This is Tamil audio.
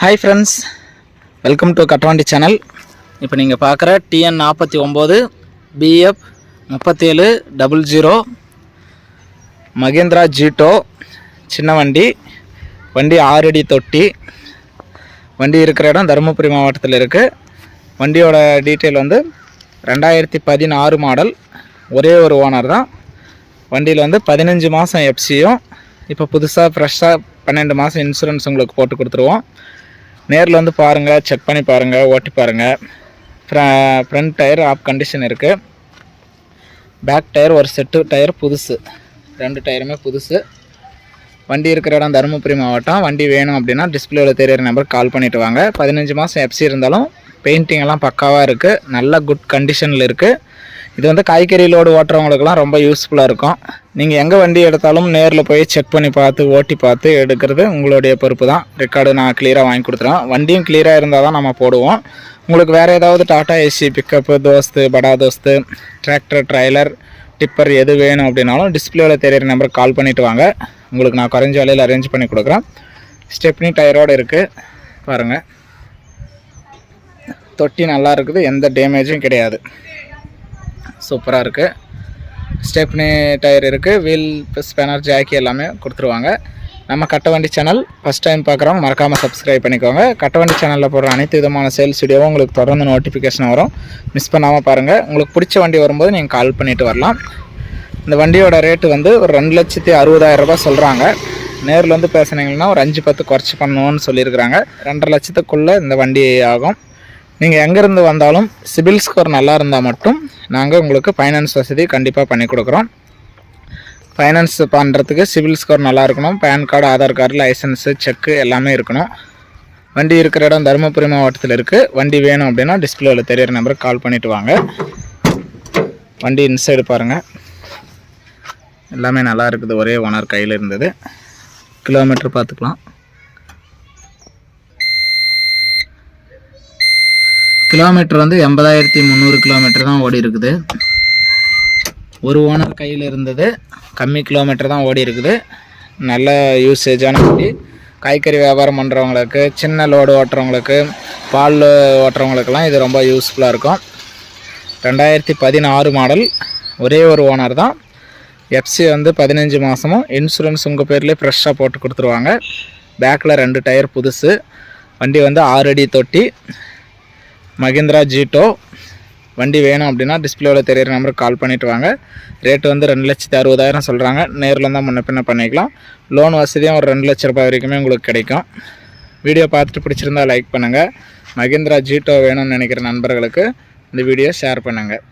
Hi friends welcome to Katwandi channel இப்போ நீங்கள் பார்க்குற டிஎன் நாற்பத்தி ஒம்பது பிஎஃப் முப்பத்தேழு டபுள் ஜீரோ மகேந்திரா ஜீட்டோ சின்ன வண்டி வண்டி ஆறடி தொட்டி வண்டி இருக்கிற இடம் தருமபுரி மாவட்டத்தில் இருக்குது வண்டியோட டீட்டெயில் வந்து ரெண்டாயிரத்தி பதினாறு மாடல் ஒரே ஒரு ஓனர் தான். வண்டியில் வந்து பதினஞ்சு மாதம் எஃப்சியும் இப்போ புதுசாக ஃப்ரெஷ்ஷாக பன்னெண்டு மாதம் இன்சூரன்ஸ் உங்களுக்கு போட்டு கொடுத்துருவோம். நேரில் வந்து பாருங்கள் செக் பண்ணி பாருங்கள் ஓட்டி பாருங்கள் ஃப்ரண்ட் டயர் ஆஃப் கண்டிஷன் இருக்குது பேக் டயர் ஒரு செட்டு டயர் புதுசு. ரெண்டு டயருமே புதுசு. வண்டி இருக்கிற இடம் தருமபுரி மாவட்டம். வண்டி வேணும் அப்படின்னா டிஸ்பிளேவில் தெரியிற நம்பருக்கு கால் பண்ணிட்டு வாங்க. பதினஞ்சு மாதம் எஃப்சி இருந்தாலும் பெயிண்டிங் எல்லாம் பக்காவாக இருக்குது நல்ல குட் கண்டிஷனில் இருக்குது இது வந்து காய்கறி லோடு ஓட்டுறவங்களுக்குலாம் ரொம்ப யூஸ்ஃபுல்லாக இருக்கும். நீங்கள் எங்கே வண்டி எடுத்தாலும் நேரில் போய் செக் பண்ணி பார்த்து ஓட்டி பார்த்து எடுக்கிறது உங்களுடைய பொறுப்பு தான். ரெக்கார்டு நான் கிளியராக வாங்கி கொடுத்துருவேன் வண்டியும் கிளியராக இருந்தால் தான் நம்ம போடுவோம். உங்களுக்கு வேறு ஏதாவது டாட்டா ஏசி பிக்கப்பு தோஸ்து படா தோஸ்து டிராக்டர் ட்ரைலர் டிப்பர் எது வேணும் அப்படின்னாலும் டிஸ்பிளேவில் தெரியிற நம்பருக்கு கால் பண்ணிவிட்டு வாங்க. உங்களுக்கு நான் குறைஞ்ச விலையில் அரேஞ்ச் பண்ணி கொடுக்குறேன். ஸ்டெப்னி டயரோடு இருக்குது பாருங்கள் தொட்டி நல்லா இருக்குது. எந்த டேமேஜும் கிடையாது. சூப்பராக இருக்குது ஸ்டெப்னி டயர் இருக்குது வீல் ஸ்பேனர் ஜாக்கி எல்லாமே கொடுத்துருவாங்க. நம்ம கட்டவண்டி சேனல் ஃபஸ்ட் டைம் பார்க்குறவங்க மறக்காமல் சப்ஸ்கிரைப் பண்ணிக்கோங்க. கட்டவண்டி சேனலில் போடுற அனைத்து விதமான சேல்ஸ் வீடியோவும் உங்களுக்கு தொடர்ந்து நோட்டிஃபிகேஷன் வரும். மிஸ் பண்ணாமல் பாருங்கள் உங்களுக்கு பிடிச்ச வண்டி வரும்போது நீங்கள் கால் பண்ணிவிட்டு வரலாம். இந்த வண்டியோட ரேட்டு வந்து ஒரு ரெண்டு லட்சத்தி அறுபதாயிரம் சொல்கிறாங்க நேரில் வந்து பேசுனீங்கன்னா ஒரு அஞ்சு பத்து குறைச்சி பண்ணுவோன்னு சொல்லியிருக்கிறாங்க. ரெண்டரை லட்சத்துக்குள்ளே இந்த வண்டி ஆகும். நீங்கள் எங்கேருந்து வந்தாலும் சிபில் ஸ்கோர் நல்லா இருந்தால் மட்டும் நாங்கள் உங்களுக்கு ஃபைனான்ஸ் வசதி கண்டிப்பாக பண்ணி கொடுக்குறோம். ஃபைனான்ஸ் பண்ணுறதுக்கு சிபில் ஸ்கோர் நல்லா இருக்கணும். PAN card Aadhaar card license cheque எல்லாமே இருக்கணும். வண்டி இருக்கிற இடம் தருமபுரி மாவட்டத்தில் இருக்குது வண்டி வேணும் அப்படின்னா டிஸ்பிளேவில் தெரியிற நம்பருக்கு கால் பண்ணிவிட்டு வாங்க. வண்டி இன்சைடு பாருங்கள் எல்லாமே நல்லா இருக்குது. ஒரே ஓனர் கையில் இருந்தது. கிலோமீட்டர் பார்த்துக்கலாம். கிலோமீட்டர் வந்து எண்பதாயிரத்தி முந்நூறு கிலோமீட்டர் தான் ஓடி இருக்குது. ஒரு ஓனர் கையில் இருந்தது. கம்மி கிலோமீட்டர் தான் ஓடி இருக்குது. நல்ல யூசேஜான வண்டி. காய்கறி வியாபாரம் பண்ணுறவங்களுக்கு சின்ன லோடு ஓட்டுறவங்களுக்கு பால் ஓட்டுறவங்களுக்கெல்லாம் இது ரொம்ப யூஸ்ஃபுல்லாக இருக்கும். ரெண்டாயிரத்தி பதினாறு மாடல் ஒரே ஒரு ஓனர் தான். எஃப்சி வந்து பதினஞ்சு மாதமும் இன்சூரன்ஸ் உங்கள் பேர்லேயே ஃப்ரெஷ்ஷாக போட்டு கொடுத்துருவாங்க. பேக்கில் ரெண்டு டயர் புதுசு. வண்டி வந்து ஆறு அடி தொட்டி. மகேந்திரா ஜீட்டோ வண்டி வேணும் அப்படின்னா டிஸ்பிளேவில் தெரியிற நம்பருக்கு கால் பண்ணிவிட்டு வாங்க. ரேட்டு வந்து ரெண்டு லட்சத்து அறுபதாயிரம் சொல்கிறாங்க நேரில் தான் முன்ன பின்ன பண்ணிக்கலாம். லோன் வசதியும் ஒரு ரெண்டு லட்ச ரூபாய் வரைக்குமே உங்களுக்கு கிடைக்கும். வீடியோ பார்த்துட்டு பிடிச்சிருந்தா லைக் பண்ணுங்கள் மகேந்திரா ஜீட்டோ வேணும்னு நினைக்கிற நண்பர்களுக்கு இந்த வீடியோ ஷேர் பண்ணுங்கள்